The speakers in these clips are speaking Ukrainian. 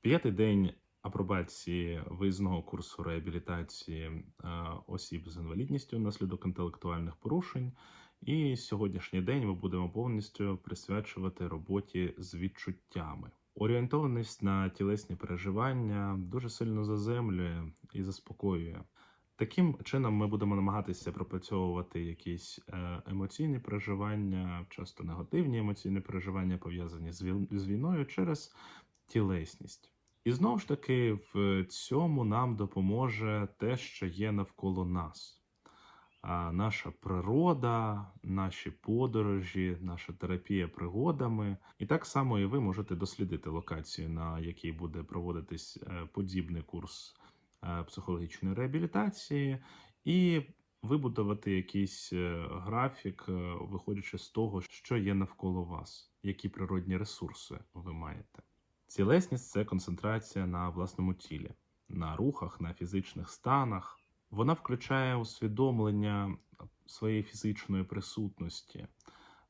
П'ятий день апробації виїзного курсу реабілітації е, осіб з інвалідністю внаслідок інтелектуальних порушень. І сьогоднішній день ми будемо повністю присвячувати роботі з відчуттями. Орієнтованість на тілесні переживання дуже сильно заземлює і заспокоює. Таким чином, ми будемо намагатися пропрацьовувати якісь е, емоційні переживання, часто негативні емоційні переживання, пов'язані з війною через тілесність. І знову ж таки, в цьому нам допоможе те, що є навколо нас. А наша природа, наші подорожі, наша терапія пригодами. І так само і ви можете дослідити локацію, на якій буде проводитись е, подібний курс е, психологічної реабілітації, і вибудувати якийсь е, графік, виходячи з того, що є навколо вас, які природні ресурси ви маєте. Цілесність це концентрація на власному тілі, на рухах, на фізичних станах. Вона включає усвідомлення своєї фізичної присутності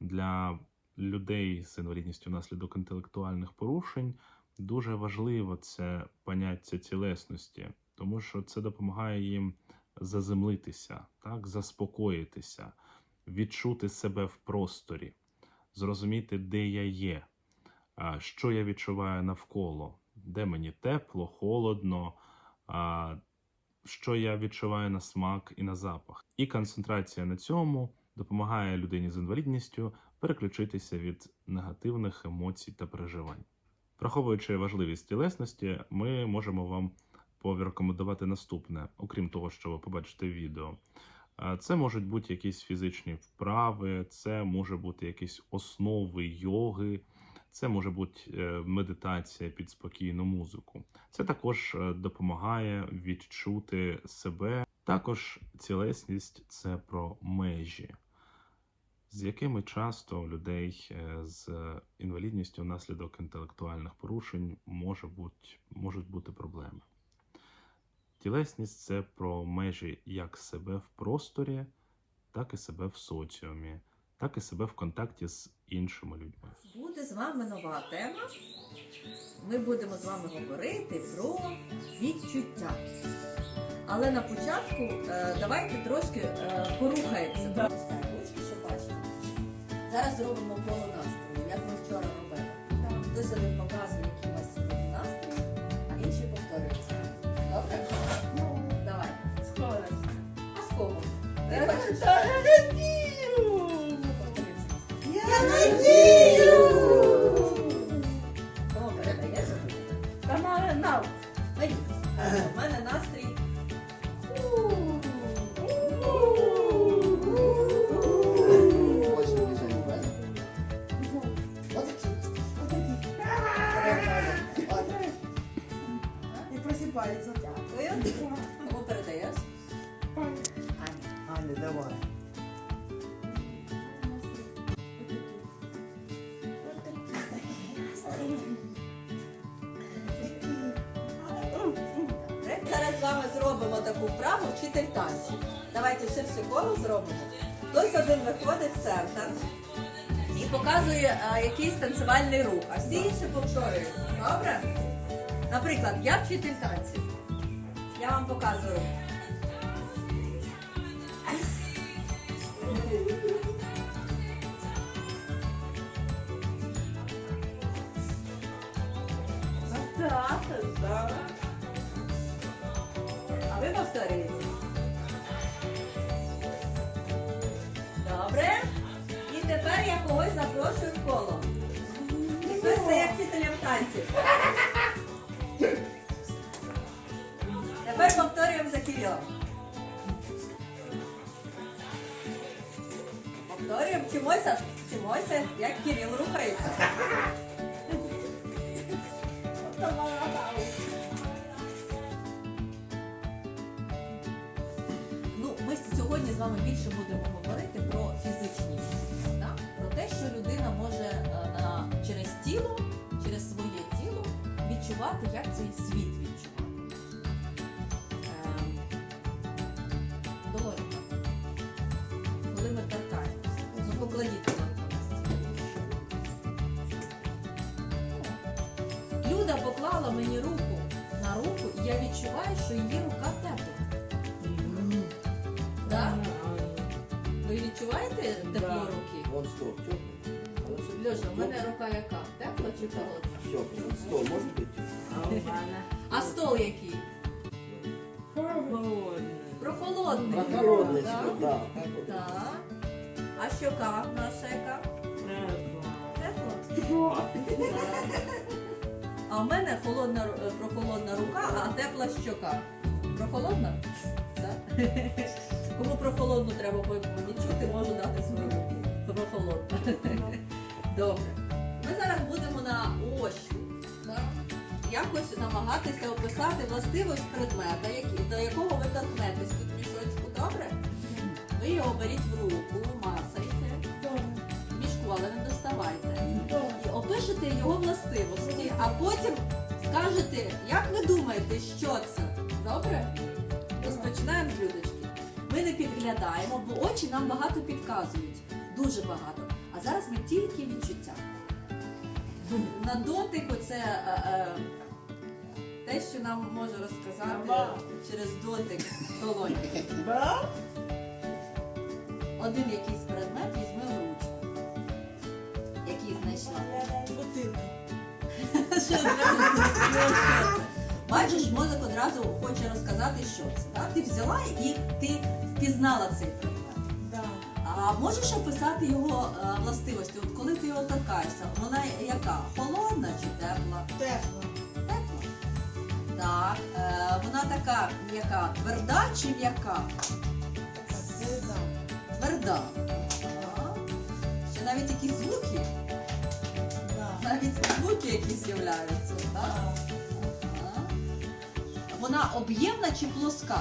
для людей з інвалідністю внаслідок інтелектуальних порушень. Дуже важливо це поняття цілесності, тому що це допомагає їм заземлитися, так, заспокоїтися, відчути себе в просторі, зрозуміти, де я є, що я відчуваю навколо, де мені тепло, холодно, що я відчуваю на смак і на запах. І концентрація на цьому допомагає людині з інвалідністю переключитися від негативних емоцій та переживань. Враховуючи важливість тілесності, ми можемо вам порекомендувати наступне, окрім того, що ви побачите в відео. Це можуть бути якісь фізичні вправи, це може бути якісь основи йоги, це може бути е, медитація під спокійну музику. Це також е, допомагає відчути себе. Також цілесність це про межі, з якими часто у людей е, з інвалідністю внаслідок інтелектуальних порушень може бути, можуть бути проблеми. Тілесність це про межі як себе в просторі, так і себе в соціумі, так і себе в контакті з іншими людьми. Буде з вами нова тема. Ми будемо з вами говорити про відчуття. Але на початку е, давайте трошки е, порухаємося. Ручки, що бачите. Зараз зробимо коло настрою, як ми вчора робили. Хтось один показує, який у вас сьогодні настрій, а інші повторюються. Добре? Давай. А з кого? Ти бачиш? Надію! Передаєш? Тамара Нав. У мене настрій. Дякую. Вчитель танців. Давайте ширше коло зробимо. Хтось один виходить в центр і показує а, якийсь танцювальний рух, а всі інші повторюють. Добре? Наприклад, я вчитель танців. Я вам показую. А ви повторюєте? Когось запрошую в коло. Хтось це як вчителям танців. Тепер повторюємо за Кирилом. Повторюємо, вчимося, вчимося, як Кирил рухається. Ну, ми сьогодні з вами більше будемо говорити про фізичні відчуття, да? про те, що людина може е, через тіло, через своє тіло відчувати, як цей світ відчуває. Льоша, в мене рука яка? Тепла чи холодна? Теплый. Стол может быть? А у мене А стол який? холодне. Прохолодний. Прохолодный Так? стол, да. так вот. Так. А щока наша яка? Тепла? А в мене холодна, ру- е, прохолодна рука, а тепла щока. Прохолодна? Так. Кому прохолодну треба по- відчути, можу дати свою руку. Прохолодна. Добре. Ми зараз будемо на так? Якось намагатися описати властивість предмета, які- до якого ви торкнетесь тут мішочку, добре? Ви його беріть в руку, масайте, мішку, але не доставайте. І опишете його властивості, а потім скажете, як ви думаєте, що це? Добре? Розпочинаємо з Людочки. Ми не підглядаємо, бо очі нам багато підказують. Дуже багато. Зараз ми тільки відчуття. На дотику це е, е, те, що нам може розказати через дотик долоні. Один якийсь предмет візьми в ручку. Який знайшла. Бачиш, мозок одразу хоче розказати, що це. Так? Ти взяла і ти впізнала цей предмет. А можеш описати його е, властивості? От коли ти його торкаєшся, вона яка? Холодна чи тепла? Тепло. Тепла. Так, е, вона така м'яка, тверда чи м'яка? Звезда. Тверда. Ага. Ще навіть якісь звуки, Да. навіть звуки якісь з'являються. Так? Ага. Вона об'ємна чи плоска?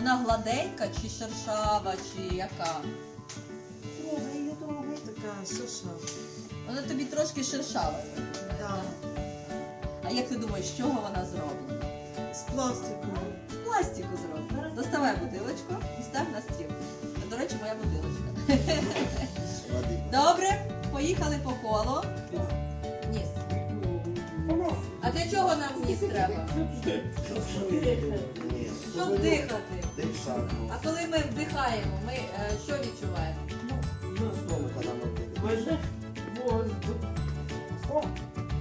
Вона гладенька чи шершава, чи яка? Трогай, її трогай. Така суша. Вона тобі трошки шершава. Да. А як ти думаєш, з чого вона зроблена? З пластику. З пластику зроблена. Доставай бутилочку і став на стіл. До речі, моя бутилочка. Добре, поїхали по колу. Ніс. А для чого нам ніс треба? Щоб дихати. Дышать. А коли ми вдихаємо, ми е, що відчуваємо? Стол, когда.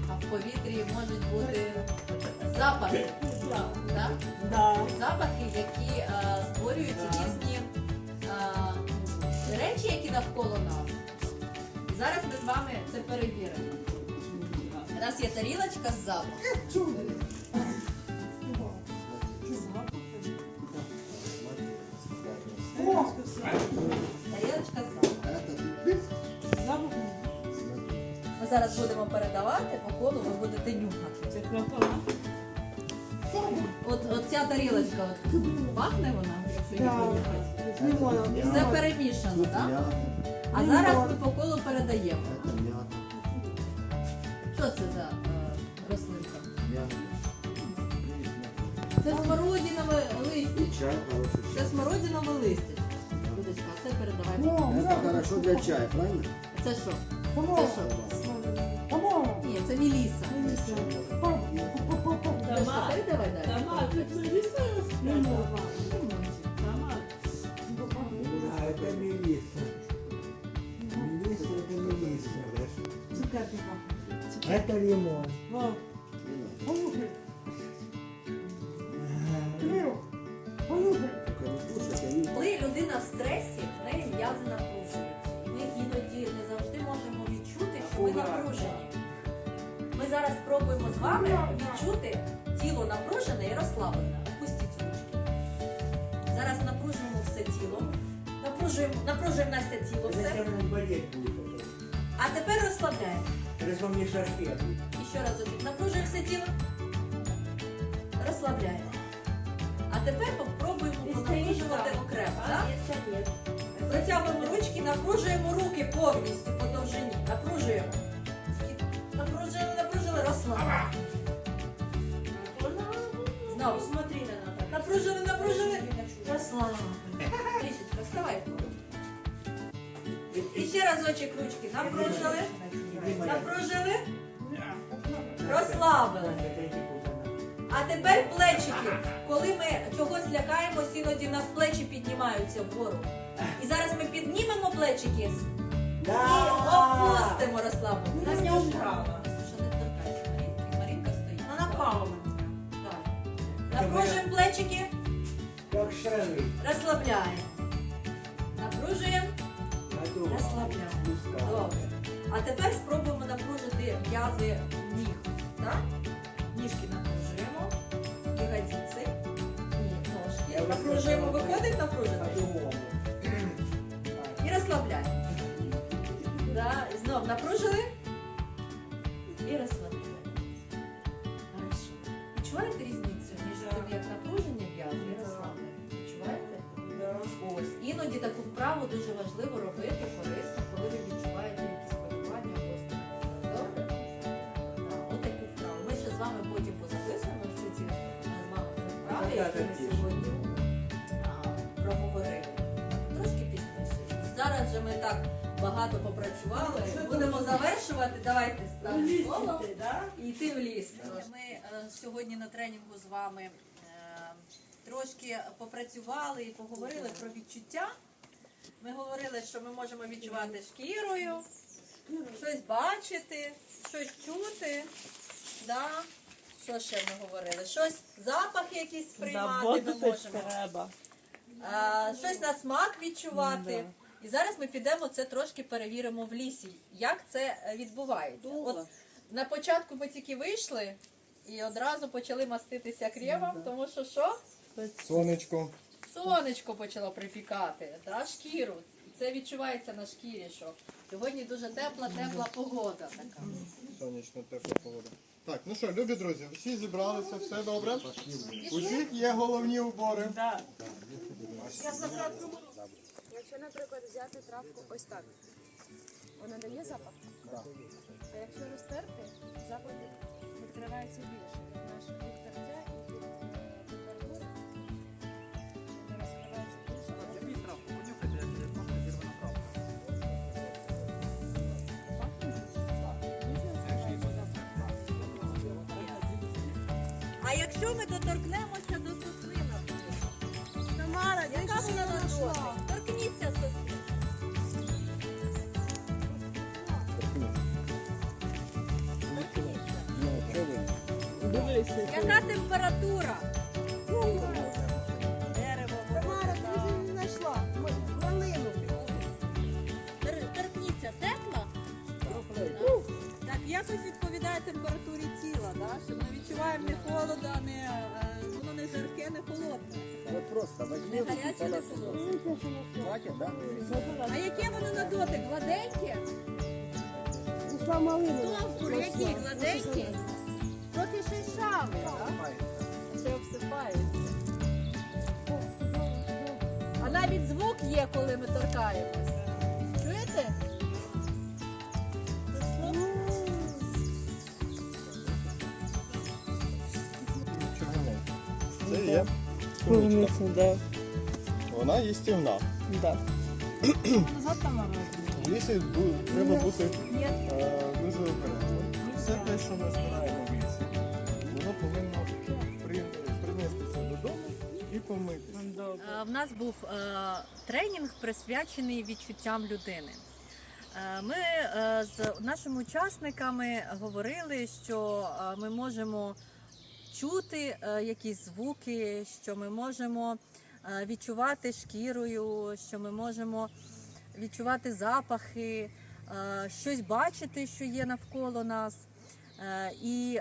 А в повітрі можуть бути запахи. Так? Да. Запахи, які е, створюють різні е, речі, які навколо нас. І зараз ми з вами це перевіримо. У нас є тарілочка з запахом. Зараз будемо передавати по колу, ви будете нюхати. Це. От, от ця тарілочка, от, пахне вона, якщо її Да. понюхати? З лимоном. Все перемішано, так? А зараз ми по колу передаємо. Що це за е, рослинка? Це смородинове листя. Це смородинове листя. Людочка, це передавай. Это хорошо для чая, правильно? Це що? Це що? Ні, це міліса. Людочка, передавай далі. А, это Мелисса. Мелисса, это Мелисса. Цукерки пахнуть. Это лимон. Вау. Напружуємо, напружуємо Настя тіло все. А тепер вам не шарфет. І ще разочок. Напружуємо все тіло. Розслабляємо. А тепер попробуємо понапружувати окремо. Так? Протягуємо ручки, напружуємо руки повністю по довжині. Напружуємо. Напружили, напружили, розслабили. Знову. Смотри на нас. Напружили, напружили, розслабили. Трішечка, вставай. Ще разочок ручки. Напружили. Напружили. Розслабили. А тепер плечики. Коли ми чогось лякаємось, іноді в нас плечі піднімаються вгору. І зараз ми піднімемо плечики і опустимо. Вона не вправо. Що не торкайся, Марінка стоїть. Вона. Так. Напружуємо плечики, розслабляємо. А тепер спробуємо напружити м'язи ніг. Так? Ніжки напружуємо. Ягодиці. Ні, ножки. Напружуємо. Виходить напружити? І розслабляємо. Да. І знов напружили. І розслабляємо. Хорошо. Відчуваєте різницю між тим, як напруження м'язів і розслаблення? Відчуваєте? Ось. Іноді таку вправу дуже важливо які ми сьогодні а, проговорили. Трошки пізніше. Зараз же ми так багато попрацювали. Будемо завершувати. Давайте ставимо голову і йти в ліс. Ми е, сьогодні на тренінгу з вами е, трошки попрацювали і поговорили про відчуття. Ми говорили, що ми можемо відчувати шкірою, щось бачити, щось чути. Да? Що ще ми говорили? Щось, запах якийсь приймати ми можемо. треба. А, щось на смак відчувати. І зараз ми підемо це трошки перевіримо в лісі, як це е, відбувається. От на початку ми тільки вийшли і одразу почали маститися кремом, тому що що? Сонечко. Сонечко почало припікати, да, шкіру. Це відчувається на шкірі, що сьогодні дуже тепла, тепла погода така. Сонячно тепла погода. Так, ну що, любі друзі, всі зібралися, все добре? У всіх є головні убори. Якщо, наприклад, взяти травку ось так, вона дає запах? Так. А якщо розтерти, запах відкривається більше. Наш від А якщо ми доторкнемося до сослина, Тамара, яка вона на дотик? Торкніться сослина. Яка температура? Відчуваємо не холоду, а не, воно не жарке, не холодне. Вот просто Не гаряче, не да? А яке воно на дотик? Гладеньке? Товкур, який? Гладенький? Трохи шершавий, так? Все обсипається. А навіть звук є, коли ми торкаємось. Чуєте? Це є сонечка. Вона їстівна. В лісі бу- треба бути е, дуже обережним. Все те, що ми збираємо в лісі, воно повинно при- принестися додому і помитися. Е, В нас був е, тренінг присвячений відчуттям людини. Е, Ми е, з нашими учасниками говорили, що е, ми можемо чути е, якісь звуки, що ми можемо е, відчувати шкірою, що ми можемо відчувати запахи, е, щось бачити, що є навколо нас, і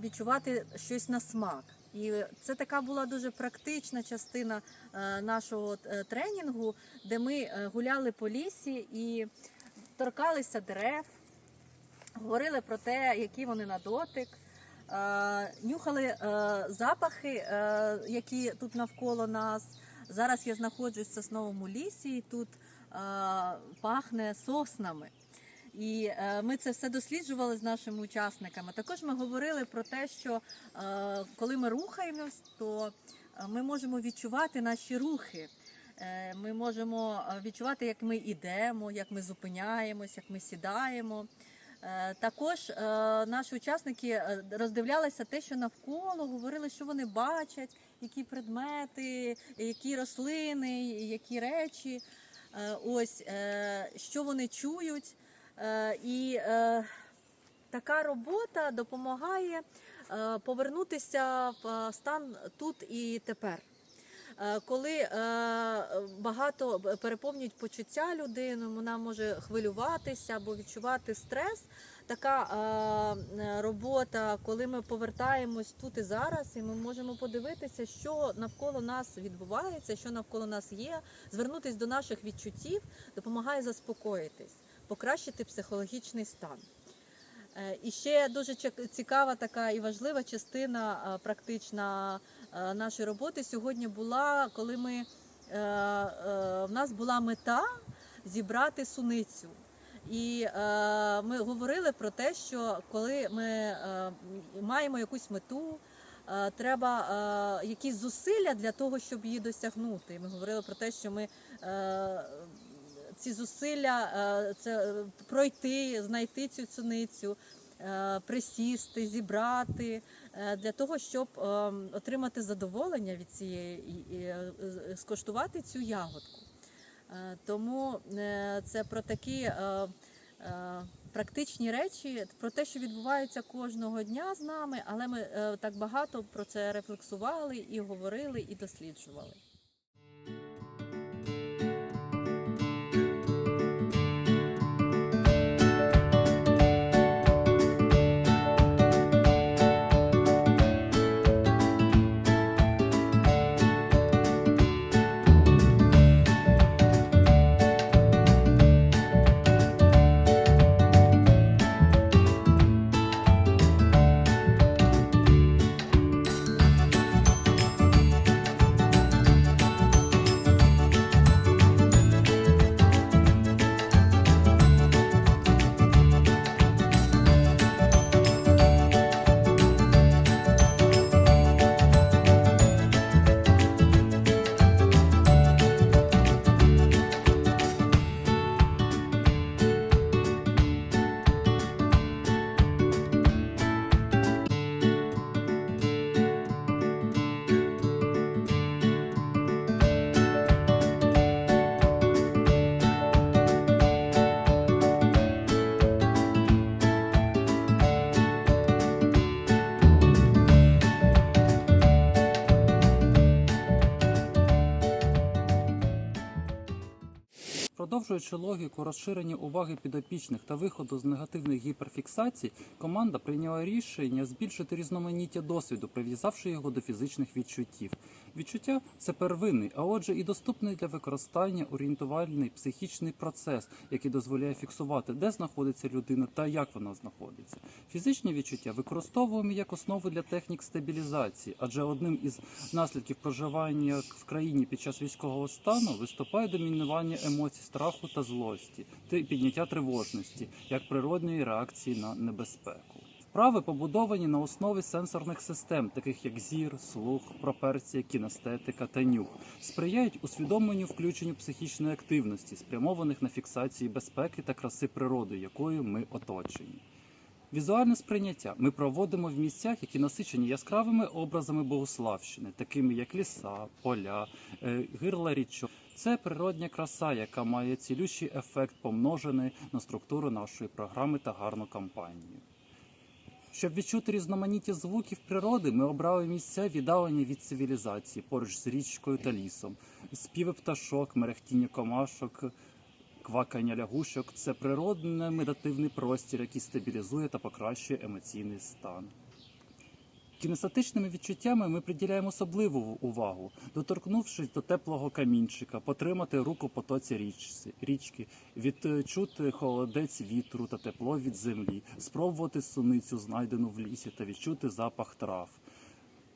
відчувати щось на смак. І це така була дуже практична частина нашого тренінгу, де ми гуляли по лісі і торкалися дерев, говорили про те, які вони на дотик. Е, Нюхали е, запахи, е, які тут навколо нас. Зараз я знаходжусь в сосновому лісі, і тут пахне соснами. І ми це все досліджували з нашими учасниками. Також ми говорили про те, що коли ми рухаємось, то ми можемо відчувати наші рухи. Ми можемо відчувати, як ми йдемо, як ми зупиняємось, як ми сідаємо. Е, Також е, наші учасники е, роздивлялися те, що навколо, говорили, що вони бачать, які предмети, які рослини, які речі. Ось що вони чують. І така робота допомагає повернутися в стан тут і тепер. Е, Коли е, багато переповнюють почуття людину, вона може хвилюватися або відчувати стрес. Така е, е, робота, коли ми повертаємось тут і зараз, і ми можемо подивитися, що навколо нас відбувається, що навколо нас є, звернутися до наших відчуттів, допомагає заспокоїтись, покращити психологічний стан. Е, І ще дуже цікава така і важлива частина е, практична е, нашої роботи сьогодні була, коли ми е, е, в нас була мета зібрати суницю. І е, ми говорили про те, що коли ми е, маємо якусь мету, е, треба е, якісь зусилля для того, щоб її досягнути. Ми говорили про те, що ми е, ці зусилля е, це е, пройти, знайти цю суницю, е, присісти, зібрати е, для того, щоб е, отримати задоволення від цієї е, скуштувати цю ягодку. Е, Тому е, це про такі е, е, практичні речі, про те, що відбувається кожного дня з нами, але ми е, так багато про це рефлексували і говорили, і досліджували. Продовжуючи логіку розширення уваги підопічних та виходу з негативних гіперфіксацій, команда прийняла рішення збільшити різноманіття досвіду, прив'язавши його до фізичних відчуттів. Відчуття це первинний, а отже, і доступний для використання орієнтувальний психічний процес, який дозволяє фіксувати, де знаходиться людина та як вона знаходиться. Фізичні відчуття використовуємо як основу для технік стабілізації, адже одним із наслідків проживання в країні під час військового стану виступає домінування емоцій страху та злості, підняття тривожності як природної реакції на небезпеку. Вправи побудовані на основі сенсорних систем, таких як зір, слух, проперція, кінестетика та нюх, сприяють усвідомленню включенню психічної активності, спрямованих на фіксацію безпеки та краси природи, якою ми оточені. Візуальне сприйняття ми проводимо в місцях, які насичені яскравими образами Богославщини, такими як ліса, поля, е, гирла річок. Це природня краса, яка має цілющий ефект, помножений на структуру нашої програми та гарну кампанію. Щоб відчути різноманіття звуків природи, ми обрали місця віддалені від цивілізації поруч з річкою та лісом. Співи пташок, мерехтіння комашок, квакання лягушок це природний медитативний простір, який стабілізує та покращує емоційний стан. Кінестетичними відчуттями ми приділяємо особливу увагу, доторкнувшись до теплого камінчика, потримати руку потоці річці, річки, відчути холодець вітру та тепло від землі, спробувати суницю, знайдену в лісі, та відчути запах трав.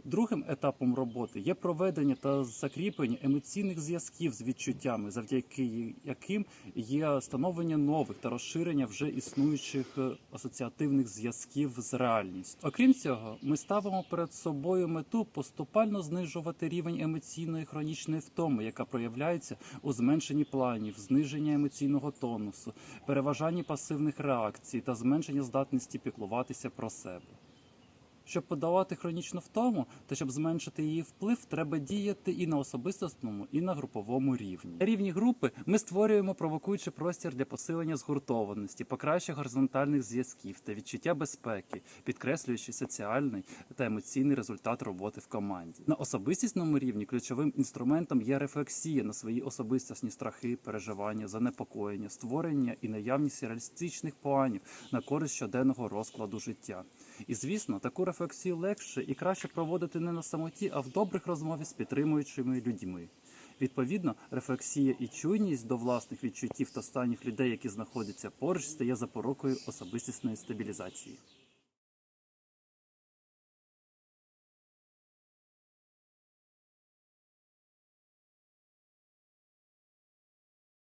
Другим етапом роботи є проведення та закріплення емоційних зв'язків з відчуттями, завдяки яким є становлення нових та розширення вже існуючих е, асоціативних зв'язків з реальністю. Окрім цього, ми ставимо перед собою мету поступально знижувати рівень емоційної хронічної втоми, яка проявляється у зменшенні планів, зниженні емоційного тонусу, переважанні пасивних реакцій та зменшенні здатності піклуватися про себе. Щоб подолати хронічну втому та щоб зменшити її вплив, треба діяти і на особистісному, і на груповому рівні. Рівні групи ми створюємо провокуючий простір для посилення згуртованості, покращення горизонтальних зв'язків та відчуття безпеки, підкреслюючи соціальний та емоційний результат роботи в команді. На особистісному рівні ключовим інструментом є рефлексія на свої особистісні страхи, переживання, занепокоєння, створення і наявність реалістичних планів на користь щоденного розкладу життя. І звісно, таку рефлексію легше і краще проводити не на самоті, а в добрих розмові з підтримуючими людьми. Відповідно, рефлексія і чуйність до власних відчуттів та станів людей, які знаходяться поруч, стає запорукою особистісної стабілізації.